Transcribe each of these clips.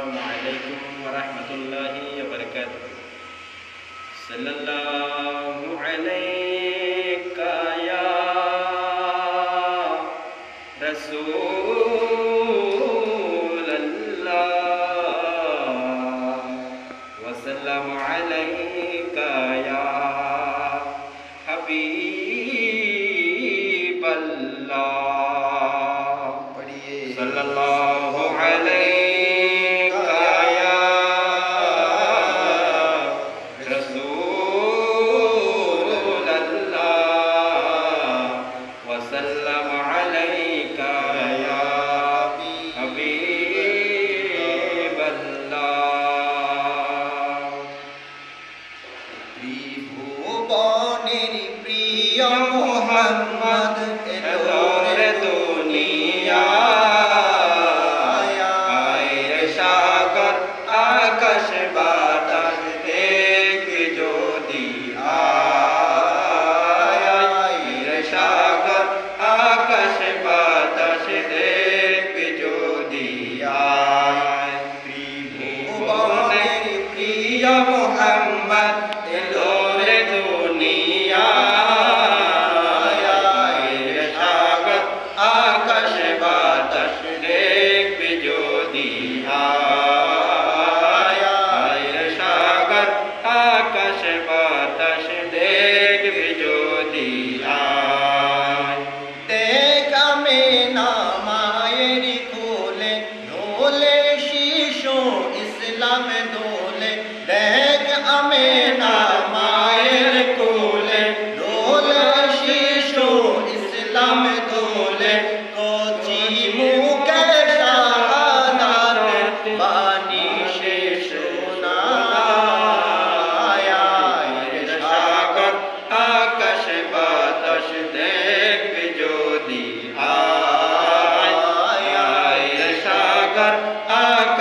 السلام عليكم ورحمة الله وبركاته. صلى الله عليك يا رسول ত্রিভুবনের প্রিয় মোহাম্মদ আকাশ বাতাস দেখবে যদি দেখ আমি না মায়ের কোলে দোলে শিশু ইসলাম দোলে। দেখ আমি না মায়ের কোলে দোলে শিশু ইসলাম দোলে। কচি মুখে শাহাদাত বাণী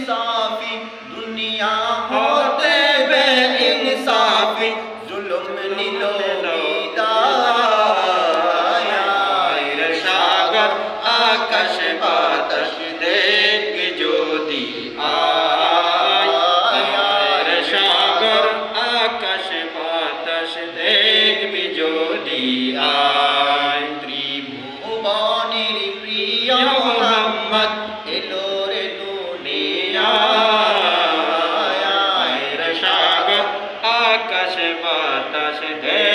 इंसाफी दुनिया होते बे इंसाफी जुल्म नीलो सागर आकाश बातश देख ज्योति आयर सागर आकाश बातश আকাশে বাতাসে দে।